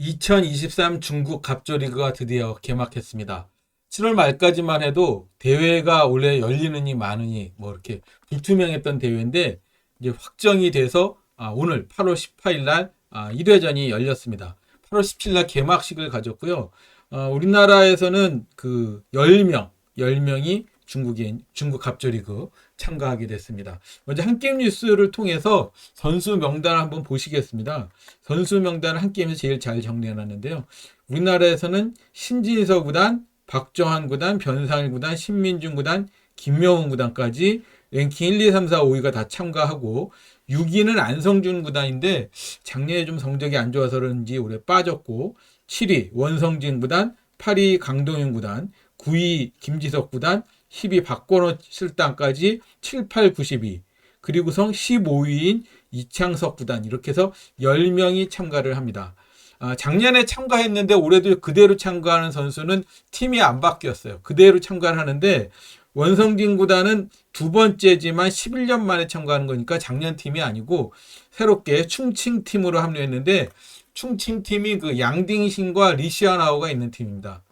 2023 중국 갑조리그가 드디어 개막했습니다. 7월 말까지만 해도 대회가 원래 열리느니 마느니 뭐 이렇게 불투명했던 대회인데 이제 확정이 돼서 아, 오늘 8월 18일 날 아, 1회전이 열렸습니다. 8월 17일 날 개막식을 가졌고요. 어, 우리나라에서는 그 10명, 10명이 중국인 중국 갑조리그 참가하게 됐습니다. 먼저 한 게임 뉴스를 통해서 선수 명단을 한번 보시겠습니다. 선수 명단을 한 게임에서 제일 잘 정리해 놨는데요. 우리나라에서는 신진서 구단, 박정환 구단, 변상일 구단, 신민준 구단, 김명훈 구단까지 랭킹 1, 2, 3, 4, 5위가 다 참가하고 6위는 안성준 구단인데 작년에 좀 성적이 안 좋아서 그런지 올해 빠졌고 7위 원성진 구단, 8위 강동윤 구단, 9위 김지석 구단, 10위 박건호 실장까지 7, 8, 92 그리고성 15위인 이창석 구단 이렇게 해서 10명이 참가를 합니다. 아, 작년에 참가했는데 올해도 그대로 참가하는 선수는 팀이 안 바뀌었어요. 그대로 참가를 하는데 원성진 구단은 두 번째지만 11년 만에 참가하는 거니까 작년 팀이 아니고 새롭게 충칭 팀으로 합류했는데 충칭 팀이 그 양딩신과 리시아나오가 있는 팀입니다.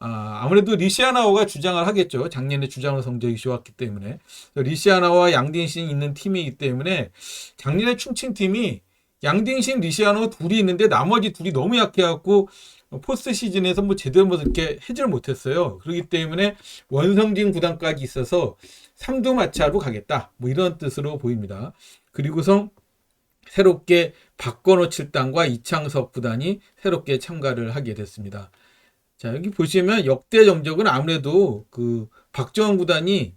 아, 아무래도 리시아나오가 주장을 하겠죠. 작년에 주장으로 성적이 좋았기 때문에. 리시아나와 양딩신 있는 팀이기 때문에 작년에 충칭 팀이 양딩신, 리시아노 둘이 있는데 나머지 둘이 너무 약해갖고 포스트 시즌에서 뭐 제대로 뭐 이렇게 해지를 못했어요. 그렇기 때문에 원성진 구단까지 있어서 삼두마차로 가겠다. 뭐 이런 뜻으로 보입니다. 그리고선 새롭게 박건호 7단과 이창석 구단이 새롭게 참가를 하게 됐습니다. 자, 여기 보시면 역대 정적은 아무래도 그 박정환 구단이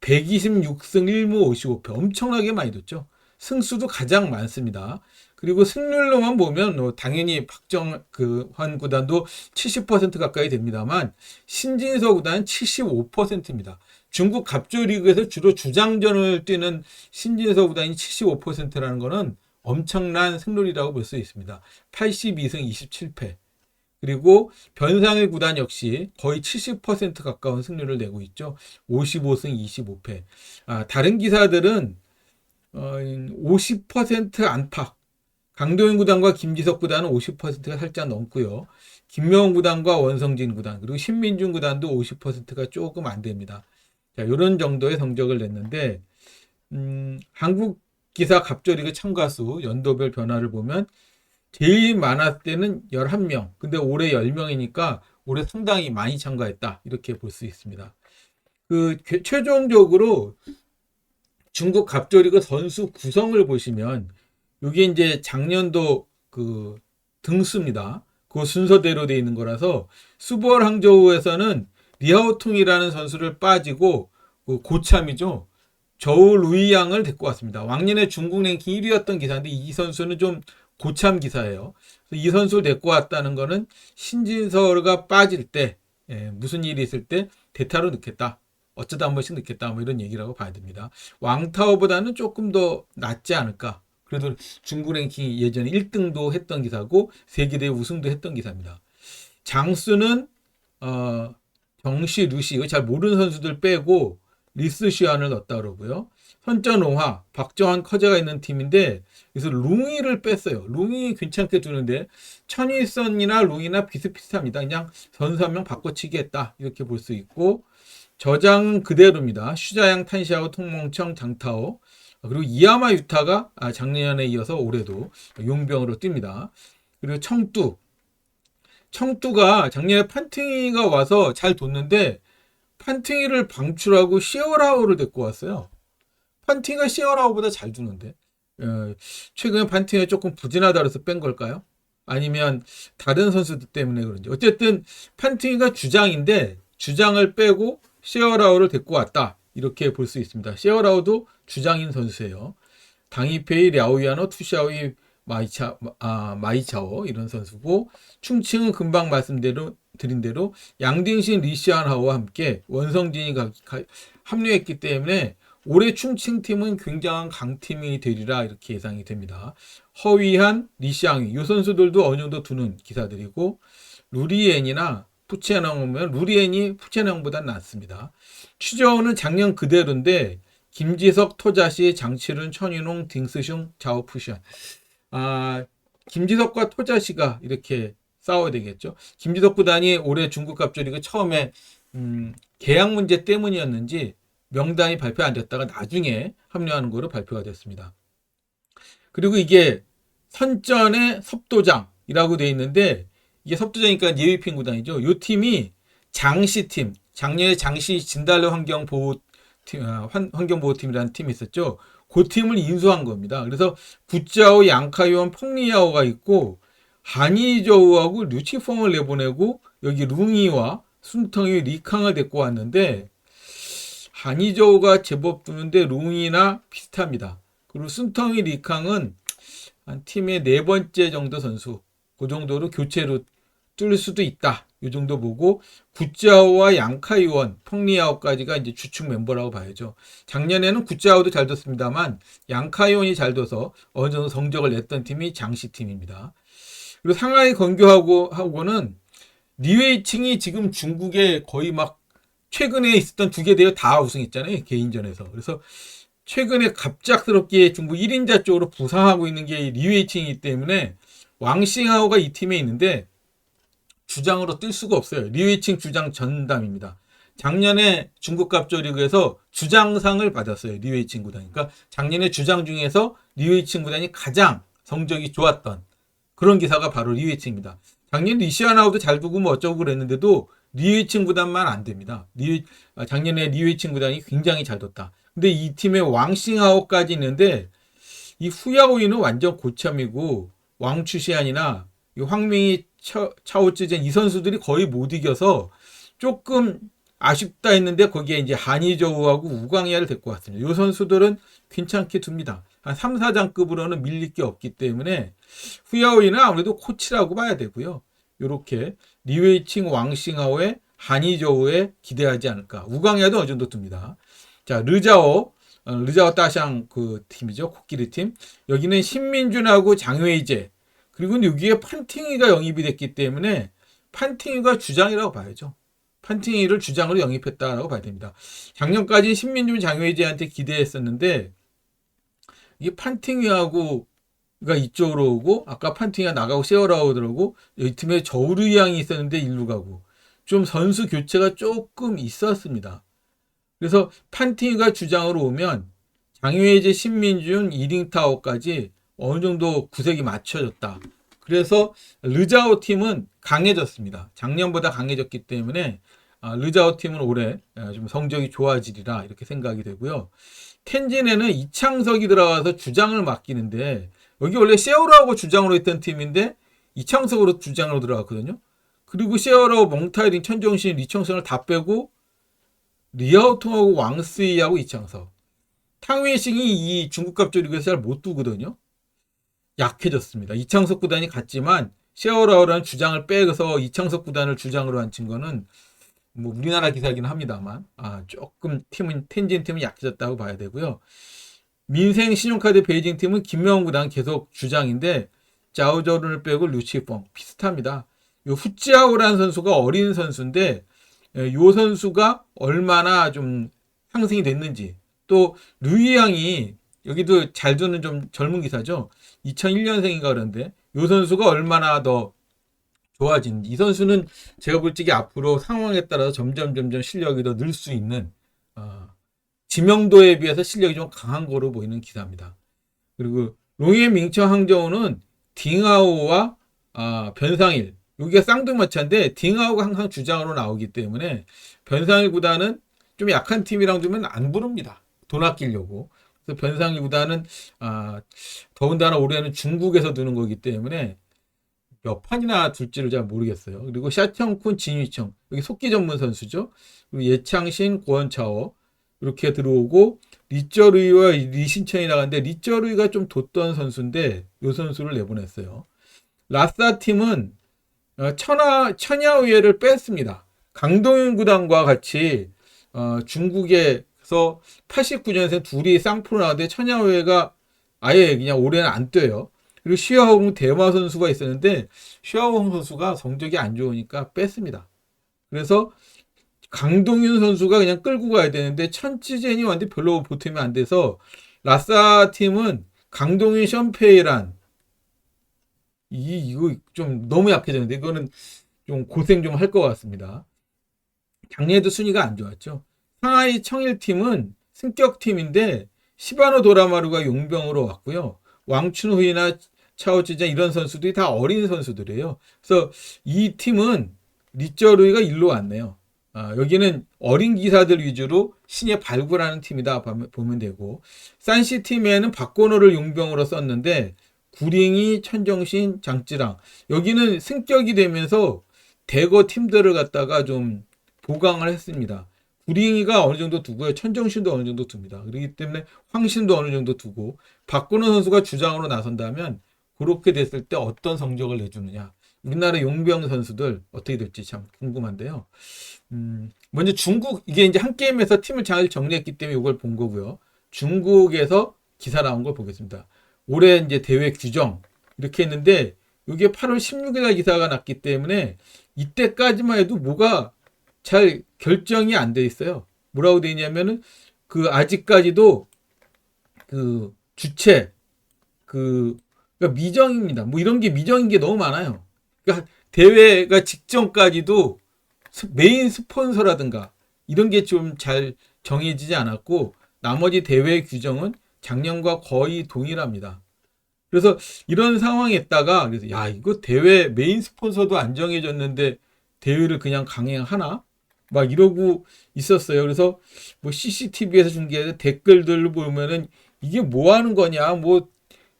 126승 1무 55패 엄청나게 많이 뒀죠. 승수도 가장 많습니다. 그리고 승률로만 보면 뭐 당연히 박정환 구단도 70% 가까이 됩니다만 신진서 구단은 75%입니다. 중국 갑조 리그에서 주로 주장전을 뛰는 신진서 구단이 75%라는 것은 엄청난 승률이라고 볼 수 있습니다. 82승 27패. 그리고 변상일 구단 역시 거의 70% 가까운 승률을 내고 있죠. 55승 25패. 아, 다른 기사들은 어, 50% 안팎. 강도현 구단과 김지석 구단은 50%가 살짝 넘고요. 김명훈 구단과 원성진 구단 그리고 신민준 구단도 50%가 조금 안 됩니다. 자, 이런 정도의 성적을 냈는데 음, 한국 기사 갑조리그 참가수 연도별 변화를 보면 제일 많았을 때는 11명. 근데 올해 10명이니까 올해 상당히 많이 참가했다. 이렇게 볼 수 있습니다. 그 최종적으로 중국 갑조리그 선수 구성을 보시면 이게 이제 작년도 그 등수입니다. 그 순서대로 되어 있는 거라서 수보얼 항저우에서는 리하오퉁이라는 선수를 빠지고 그 고참이죠. 저우 루이양을 데리고 왔습니다. 왕년에 중국 랭킹 1위였던 기사인데 이 선수는 좀 고참 기사예요. 이 선수를 데리고 왔다는 거는 신진서가 빠질 때 예, 무슨 일이 있을 때 대타로 넣겠다. 어쩌다 한 번씩 넣겠다. 뭐 이런 얘기라고 봐야 됩니다. 왕타워보다는 조금 더 낫지 않을까. 그래도 중국 랭킹 예전에 1등도 했던 기사고 세계대회 우승도 했던 기사입니다. 장수는 어, 정시, 루시 이거 잘 모르는 선수들 빼고 리스 시안을 넣었다 그러고요. 선전오화, 박정환 커제가 있는 팀인데 그래서 룽이를 뺐어요. 룽이 괜찮게 두는데 천일선이나 룽이나 비슷비슷합니다. 그냥 선수 한 명 바꿔치기 했다 이렇게 볼 수 있고 저장은 그대로입니다. 슈자양, 탄샤오, 통몽청, 장타오 그리고 이야마 유타가 아, 작년에 이어서 올해도 용병으로 뜁니다. 그리고 청뚜 청뚜가 작년에 판팅이가 와서 잘 뒀는데 판팅이를 방출하고 시어라우를 데리고 왔어요. 판팅이가 시어라우보다 잘 두는데 어, 최근에 판팅이 조금 부진하다 그래서 뺀 걸까요? 아니면 다른 선수들 때문에 그런지 어쨌든 판팅이가 주장인데 주장을 빼고 시어라우를 데리고 왔다 이렇게 볼 수 있습니다. 시어라우도 주장인 선수예요. 당이페이, 랴오이아노, 투샤오이, 마이차, 아, 마이차오 이런 선수고 충칭은 금방 말씀대로 드린 대로 양딩신 리시안하오와 함께 원성진이 가, 가, 합류했기 때문에 올해 충칭팀은 굉장한 강팀이 되리라 이렇게 예상이 됩니다. 허위한 리시앙이 이 선수들도 어느 정도 두는 기사들이고 루리엔이나 푸체낭 오면 루리엔이 푸체낭보다 낫습니다. 추저우는 작년 그대로인데 김지석, 토자시, 장치룬, 천인홍, 딩스슝, 자오푸션 아, 김지석과 토자시가 이렇게 싸워야 되겠죠. 김지석 구단이 올해 중국 갑조리그 처음에 음, 계약 문제 때문이었는지 명단이 발표 안 됐다가 나중에 합류하는 거로 발표가 됐습니다. 그리고 이게 선전의 섭도장이라고 돼 있는데 이게 섭도장이니까 예비핀 구단이죠. 이 팀이 장시 팀, 작년에 장시 진달래 환경 보호 팀, 아, 환- 환경 보호 팀이라는 팀이 있었죠. 그 팀을 인수한 겁니다. 그래서 구짜오, 양카이원, 펑리야오가 있고 한이저우하고 류치펑을 내보내고 여기 룽이와 순텅이 리캉을 데리고 왔는데 한이저우가 제법 두는데 룽이나 비슷합니다. 그리고 순텅이 리캉은 한 팀의 네 번째 정도 선수 그 정도로 교체로 뚫을 수도 있다. 이 정도 보고 구짜오와 양카이원, 펑리아오까지가 이제 주축 멤버라고 봐야죠. 작년에는 구짜오도 잘 뒀습니다만 양카이원이 잘 둬서 어느 정도 성적을 냈던 팀이 장시 팀입니다. 그리고 상하이 건교하고 하고는 리웨이칭이 지금 중국에 거의 막 최근에 있었던 두 개 대회 다 우승했잖아요 개인전에서. 그래서 최근에 갑작스럽게 중국 1인자 쪽으로 부상하고 있는 게 리웨이칭이기 때문에 왕싱하오가 이 팀에 있는데 주장으로 뛸 수가 없어요. 리웨이칭 주장 전담입니다. 작년에 중국 갑조 리그에서 주장상을 받았어요. 리웨이칭 구단. 그러니까 작년에 주장 중에서 리웨이칭 구단이 가장 성적이 좋았던 그런 기사가 바로 리웨이칭입니다. 작년 리시아나우도 잘 두고 뭐 어쩌고 그랬는데도 리웨이칭 구단만 안 됩니다. 리, 아, 작년에 리웨이칭 구단이 굉장히 잘 뒀다. 근데 이 팀에 왕싱하오까지 있는데 이 후야오이는 완전 고참이고 왕추시안이나 이 황명이 차- 차오쯔젠 이 선수들이 거의 못 이겨서 조금 아쉽다 했는데 거기에 이제 한이저우하고 우광야를 데리고 왔습니다. 이 선수들은 괜찮게 둡니다. 한 3, 4장급으로는 밀릴 게 없기 때문에 후야오이는 아무래도 코치라고 봐야 되고요. 이렇게 리웨이칭 왕싱하오의 한이저우에 기대하지 않을까. 우광야도 어느 정도 둡니다. 자, 르자오, 어, 르자오 따샹 그 팀이죠. 코끼리 팀. 여기는 신민준하고 장웨이제. 그리고 여기에 판팅이가 영입이 됐기 때문에 판팅이가 주장이라고 봐야죠. 판팅이를 주장으로 영입했다라고 봐야 됩니다. 작년까지 신민준 장웨이제한테 기대했었는데 이게 판팅이하고 가 이쪽으로 오고 아까 판팅이가 나가고 세어라고 들어오고 이 팀에 저우르 양이 있었는데 일루 가고 좀 선수 교체가 조금 있었습니다. 그래서 판팅이가 주장으로 오면 장외제 신민준 이링타오까지 어느 정도 구색이 맞춰졌다. 그래서 르자오 팀은 강해졌습니다. 작년보다 강해졌기 때문에 아, 르자오 팀은 올해 아, 좀 성적이 좋아지리라 이렇게 생각이 되고요. 텐진에는 이창석이 들어가서 주장을 맡기는데 여기 원래 세오라고 주장으로 했던 팀인데 이창석으로 주장으로 들어갔거든요. 그리고 세오라고 멍타이링 천정신 리청성을 다 빼고 리아오통하고 왕스이하고 이창석. 탕웨이싱이 이 중국 갑조 리그에서 잘 못 두거든요. 약해졌습니다. 이창석 구단이 갔지만 셰어라우라는 주장을 빼서 이창석 구단을 주장으로 앉힌 거는 뭐 우리나라 기사긴 합니다만 아 조금 팀은 텐진 팀은 약해졌다고 봐야 되고요. 민생 신용카드 베이징 팀은 김명훈 구단 계속 주장인데 자우저룬을 빼고 루치펑 비슷합니다. 요 후찌아오라는 선수가 어린 선수인데 예, 요 선수가 얼마나 좀 상승이 됐는지 또 루이양이 여기도 잘 두는 좀 젊은 기사죠. 2001년생인가 그런데 요 선수가 얼마나 더 좋아진 이 선수는 제가 볼 적에 앞으로 상황에 따라서 점점 점점 실력이 더 늘 수 있는 어, 지명도에 비해서 실력이 좀 강한 거로 보이는 기사입니다. 그리고 롱의 민청 항저우는 딩하오와 아, 변상일 여기가 쌍둥마차인데 딩하오가 항상 주장으로 나오기 때문에 변상일 구단은 좀 약한 팀이랑 두면 안 부릅니다. 돈 아끼려고. 그래서 변상일 구단은 아, 더군다나 올해는 중국에서 두는 거기 때문에 몇 판이나 둘지를 잘 모르겠어요. 그리고 샤청쿤, 진위청 여기 속기 전문 선수죠. 그리고 예창신, 고원차오 이렇게 들어오고 리쩌루이와 리신천이 나갔는데 리쩌루이가 좀 뒀던 선수인데 요 선수를 내보냈어요. 라싸 팀은 어, 천하 천야우예를 뺐습니다. 강동윤 구단과 같이 어, 중국 에서 89년생 둘이 쌍프로 나왔는데 천야우예가 아예 그냥 올해는 안 뛰어요. 그리고 슈아홍 대마 선수가 있었는데 슈아홍 선수가 성적이 안 좋으니까 뺐습니다. 그래서 강동윤 선수가 그냥 끌고 가야 되는데 천치젠이 왔는데 별로 보탬이 안 돼서 라싸 팀은 강동윤 션페이란 이 이거 좀 너무 약해졌는데 이거는 좀 고생 좀 할 것 같습니다. 작년에도 순위가 안 좋았죠. 상하이 청일팀은 승격팀인데 시바노 도라마루가 용병으로 왔고요. 왕춘호이나 차오치자 이런 선수들이 다 어린 선수들이에요. 그래서 이 팀은 리쩌루이가 일로 왔네요. 아, 여기는 어린 기사들 위주로 신예 발굴하는 팀이다 보면- 되고 산시 팀에는 박건호를 용병으로 썼는데 구링이 천정신 장찌랑 여기는 승격이 되면서 대거 팀들을 갖다가 좀 보강을 했습니다. 구링이가 어느 정도 두고요. 천정신도 어느 정도 둡니다. 그렇기 때문에 황신도 어느 정도 두고 박건호 선수가 주장으로 나선다면 그렇게 됐을 때 어떤 성적을 내주느냐. 우리나라 용병 선수들 어떻게 될지 참 궁금한데요. 음, 먼저 중국 이게 이제 한 게임에서 팀을 잘 정리했기 때문에 이걸 본 거고요. 중국에서 기사 나온 걸 보겠습니다. 올해 이제 대회 규정 이렇게 했는데 이게 8월 16일 날 기사가 났기 때문에 이때까지만 해도 뭐가 잘 결정이 안 돼 있어요. 뭐라고 돼 있냐면은 그 아직까지도 그 주체 그 그러니까 미정입니다. 뭐 이런 게 미정인 게 너무 많아요. 그러니까 대회가 직전까지도 스- 메인 스폰서라든가 이런 게 좀 잘 정해지지 않았고 나머지 대회 규정은 작년과 거의 동일합니다. 그래서 이런 상황에다가 그래서 야 이거 대회 메인 스폰서도 안 정해졌는데 대회를 그냥 강행하나 막 이러고 있었어요. 그래서 뭐 CCTV에서 중계해서 댓글들을 보면은 이게 뭐 하는 거냐 뭐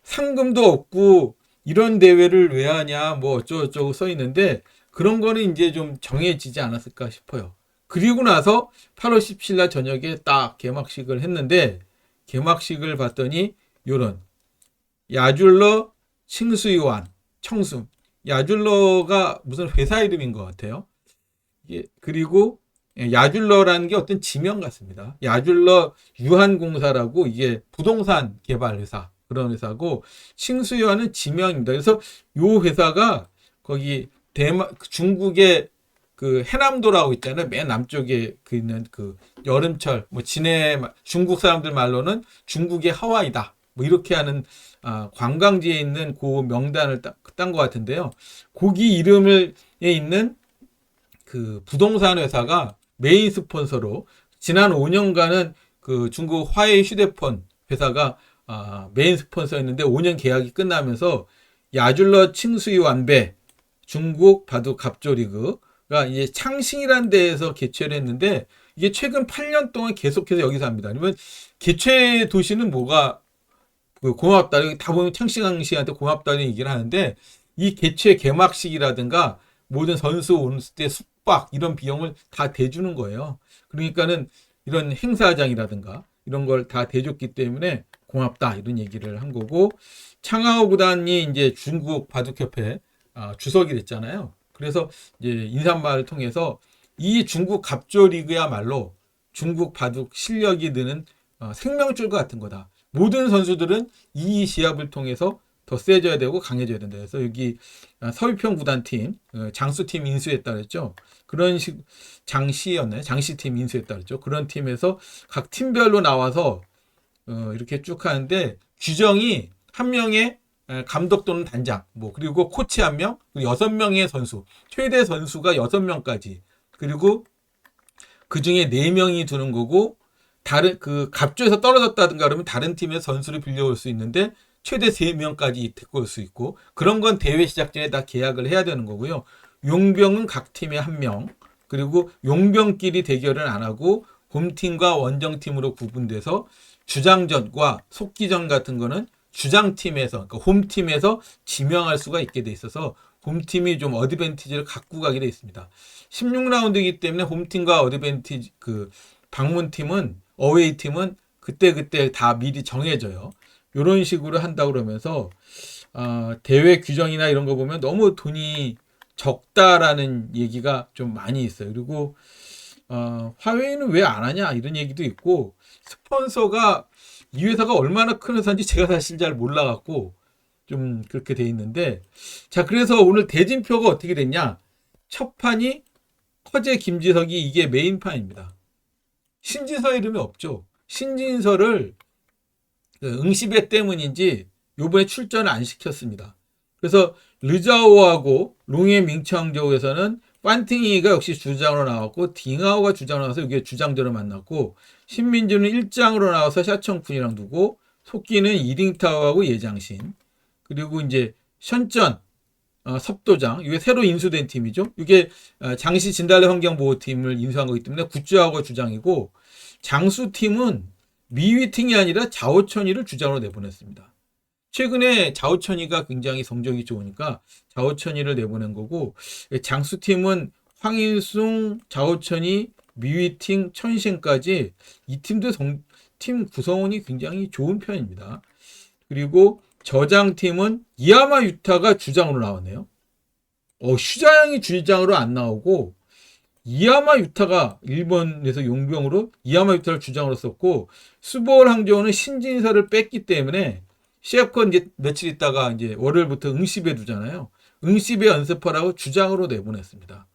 상금도 없고 이런 대회를 왜 하냐 뭐 어쩌고저쩌고 써 있는데 그런 거는 이제 좀 정해지지 않았을까 싶어요. 그리고 나서 8월 17일 날 저녁에 딱 개막식을 했는데 개막식을 봤더니 요런 야줄러 칭수이완 청순 야줄러가 무슨 회사 이름인 것 같아요. 이게 그리고 예, 야줄러라는 게 어떤 지명 같습니다. 야줄러 유한공사라고 이게 부동산 개발 회사 그런 회사고 칭수이완은 지명입니다. 그래서 요 회사가 거기 대만 중국의 그 해남도라고 있잖아요. 맨 남쪽에 그 있는 그 여름철 뭐 진해 중국 사람들 말로는 중국의 하와이다. 뭐 이렇게 하는 아, 관광지에 있는 그 명단을 딴 것 같은데요. 거기 이름을 에 있는 그 부동산 회사가 메인 스폰서로 지난 5년간은 그 중국 화웨이 휴대폰 회사가 아, 메인 스폰서였는데 5년 계약이 끝나면서 야줄러 칭수이 완배 중국 바둑 갑조리그가 이제 창싱이라는 데에서 개최를 했는데 이게 최근 8년 동안 계속해서 여기서 합니다. 아니면 개최 도시는 뭐가 그 고맙다. 다 보면 창싱 씨한테 고맙다는 얘기를 하는데 이 개최 개막식이라든가 모든 선수 올때 숙박 이런 비용을 다 대주는 거예요. 그러니까는 이런 행사장이라든가 이런 걸 다 대줬기 때문에 고맙다 이런 얘기를 한 거고 창하오 구단이 이제 중국 바둑협회 아, 주석이 됐잖아요. 그래서 이제 인사말을 통해서 이 중국 갑조 리그야말로 중국 바둑 실력이 느는 어, 생명줄 같은 거다. 모든 선수들은 이 시합을 통해서 더 세져야 되고 강해져야 된다. 그래서 여기 아, 서울평 구단팀 어, 장수팀 인수했다 그랬죠. 그런 식 장시였나요? 장시팀 인수했다 그랬죠. 그런 팀에서 각 팀별로 나와서 어, 이렇게 쭉 하는데 규정이 한 명의 에, 감독 또는 단장, 뭐 그리고 코치 한 명, 여섯 명의 선수, 최대 선수가 여섯 명까지, 그리고 그 중에 네 명이 두는 거고 다른 그 갑조에서 떨어졌다든가 그러면 다른 팀의 선수를 빌려올 수 있는데 최대 세 명까지 데리고 올 수 있고 그런 건 대회 시작 전에 다 계약을 해야 되는 거고요. 용병은 각 팀에 한 명, 그리고 용병끼리 대결을 안 하고 홈팀과 원정팀으로 구분돼서 주장전과 속기전 같은 거는 주장팀에서 그러니까 홈팀에서 지명할 수가 있게 돼 있어서 홈팀이 좀 어드밴티지를 갖고 가게 돼 있습니다. 16라운드이기 때문에 홈팀과 어드밴티지 그 방문팀은 어웨이 팀은 그때 그때 다 미리 정해져요. 이런 식으로 한다 그러면서 아, 대회 규정이나 이런 거 보면 너무 돈이 적다라는 얘기가 좀 많이 있어요. 그리고 어, 화웨이는 왜 안 하냐 이런 얘기도 있고 스폰서가 이 회사가 얼마나 큰 회사인지 제가 사실 잘 몰라갖고 좀 그렇게 돼 있는데 자 그래서 오늘 대진표가 어떻게 됐냐 첫 판이 허재 김지석이 이게 메인 판입니다. 신진서 이름이 없죠. 신진서를 그 응시배 때문인지 요번에 출전을 안 시켰습니다. 그래서 르자오하고 롱의 민창저우에서는 판팅이가 역시 주장으로 나왔고 딩하오가 주장으로 나와서 이게 주장전을 만났고 신민주는 1장으로 나와서 샤청쿤이랑 두고 속기는 이링타오하고 예장신 그리고 이제 션전 어, 섭도장 이게 새로 인수된 팀이죠. 이게 어, 장시 진달래 환경보호팀을 인수한 거기 때문에 굿즈하고 주장이고 장수 팀은 미위팅이 아니라 자오천이를 주장으로 내보냈습니다. 최근에 자오천이가 굉장히 성적이 좋으니까 자오천이를 내보낸 거고 장수 팀은 황인숭, 자오천이, 미위팅, 천신까지 이 팀도 성- 팀 구성원이 굉장히 좋은 편입니다. 그리고 저장팀은 이야마 유타가 주장으로 나왔네요. 어, 슈자양이 주장으로 안 나오고 이야마 유타가 일본에서 용병으로 이야마 유타를 주장으로 썼고 수보월 항저우는 신진서를 뺐기 때문에 시합권 이제 며칠 있다가 이제 월요일부터 응시배 두잖아요. 응시배 연습하라고 주장으로 내보냈습니다.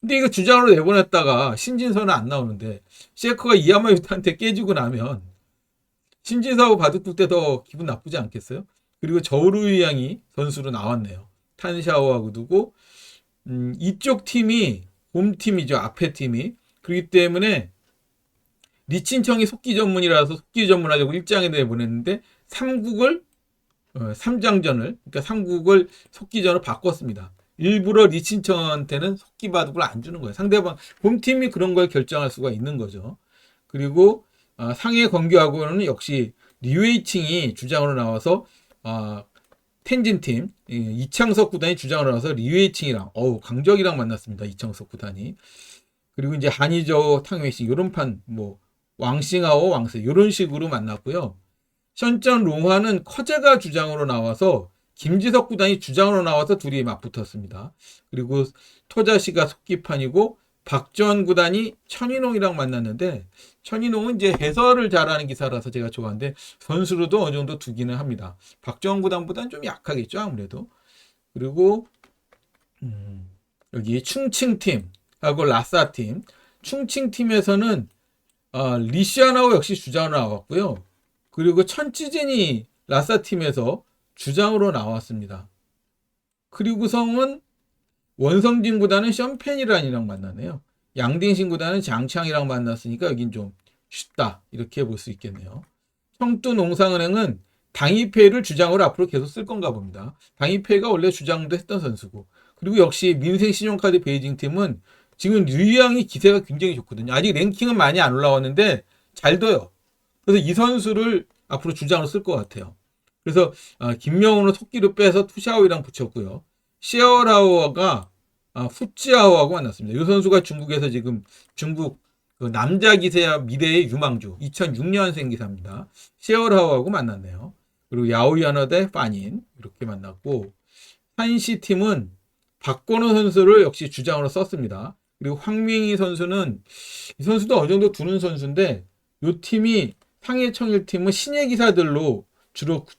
근데 이거 주장으로 내보냈다가 신진서는 안 나오는데 시에커가 이야마 유타한테 깨지고 나면 신진서하고 바둑둘 때 더 기분 나쁘지 않겠어요? 그리고 저우루이 양이 선수로 나왔네요. 탄샤오하고 두고 음, 이쪽 팀이 홈팀이죠. 앞에 팀이. 그렇기 때문에 리친청이 속기 전문이라서 속기 전문하려고 일장에 내보냈는데 삼국을 어, 삼장전을 그러니까 삼국을 속기전으로 바꿨습니다. 일부러 리친청한테는 속기 바둑을 안 주는 거예요. 상대방 홈팀이 그런 걸 결정할 수가 있는 거죠. 그리고 아, 상해 건교하고는 역시 리웨이칭이 주장으로 나와서 아, 텐진 팀 이, 이창석 구단이 주장을 나와서 리웨이칭이랑 어우 강적이랑 만났습니다. 이창석 구단이 그리고 이제 한이저 탕웨이싱 요런 판뭐 왕싱하오 왕세 요런 식으로 만났고요. 션전 롱화는 커제가 주장으로 나와서 김지석 구단이 주장으로 나와서 둘이 맞붙었습니다. 그리고 토자시가 속기판이고 박전 구단이 천인홍이랑 만났는데 천인홍은 이제 해설을 잘하는 기사라서 제가 좋아하는데 선수로도 어느 정도 두기는 합니다. 박전 구단보다는 좀 약하겠죠 아무래도. 그리고 음, 여기 충칭팀하고 라싸팀 충칭팀에서는 아, 리시아나오 역시 주장으로 나왔고요. 그리고 천치젠이 라싸팀에서 주장으로 나왔습니다. 그리고 성은 원성진 구단은 션펜이란이랑 만나네요. 양딩신 구단은 장창이랑 만났으니까 여긴 좀 쉽다 이렇게 볼 수 있겠네요. 청두 농상은행은 당이페이를 주장으로 앞으로 계속 쓸 건가 봅니다. 당이페이가 원래 주장도 했던 선수고 그리고 역시 민생 신용카드 베이징 팀은 지금 류양이 기세가 굉장히 좋거든요. 아직 랭킹은 많이 안 올라왔는데 잘 둬요. 그래서 이 선수를 앞으로 주장으로 쓸 것 같아요. 그래서 아, 김명훈은 토끼를 빼서 투샤오이랑 붙였고요. 시어라오가 아, 후찌아오하고 만났습니다. 이 선수가 중국에서 지금 중국 그 남자 기세야 미래의 유망주 2006년생 기사입니다. 시어라오하고 만났네요. 그리고 야오야너 대 파닌 이렇게 만났고 한시 팀은 박건우 선수를 역시 주장으로 썼습니다. 그리고 황민희 선수는 이 선수도 어느 정도 두는 선수인데 이 팀이 상해 청일 팀은 신예 기사들로 주로 구-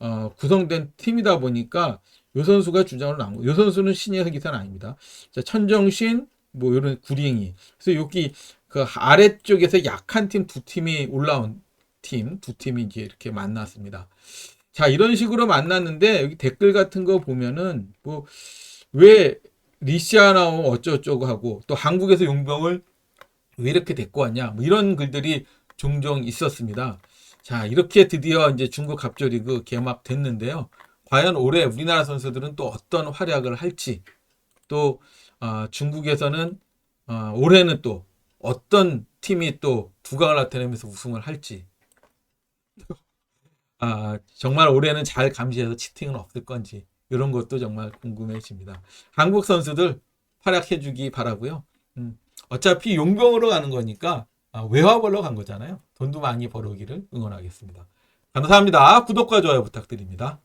어, 구성된 팀이다 보니까 이 선수가 주장으로 나온 거예요. 이 선수는 신예 기사는 아닙니다. 자, 천정신 뭐 이런 구링이 그래서 여기 그 아래쪽에서 약한 팀 두 팀이 올라온 팀 두 팀이 이제 이렇게 만났습니다. 자 이런 식으로 만났는데 여기 댓글 같은 거 보면은 뭐 왜 리시아 나오 어쩌고저쩌고 하고 또 한국에서 용병을 왜 이렇게 데리고 왔냐 뭐 이런 글들이 종종 있었습니다. 자 이렇게 드디어 이제 중국 갑조리그 개막됐는데요. 과연 올해 우리나라 선수들은 또 어떤 활약을 할지 또 아, 중국에서는 아, 올해는 또 어떤 팀이 또 두각을 나타내면서 우승을 할지 아, 정말 올해는 잘 감시해서 치팅은 없을 건지 이런 것도 정말 궁금해집니다. 한국 선수들 활약해주기 바라고요. 음, 어차피 용병으로 가는 거니까 아, 외화 벌러 간 거잖아요. 돈도 많이 벌어오기를 응원하겠습니다. 감사합니다. 구독과 좋아요 부탁드립니다.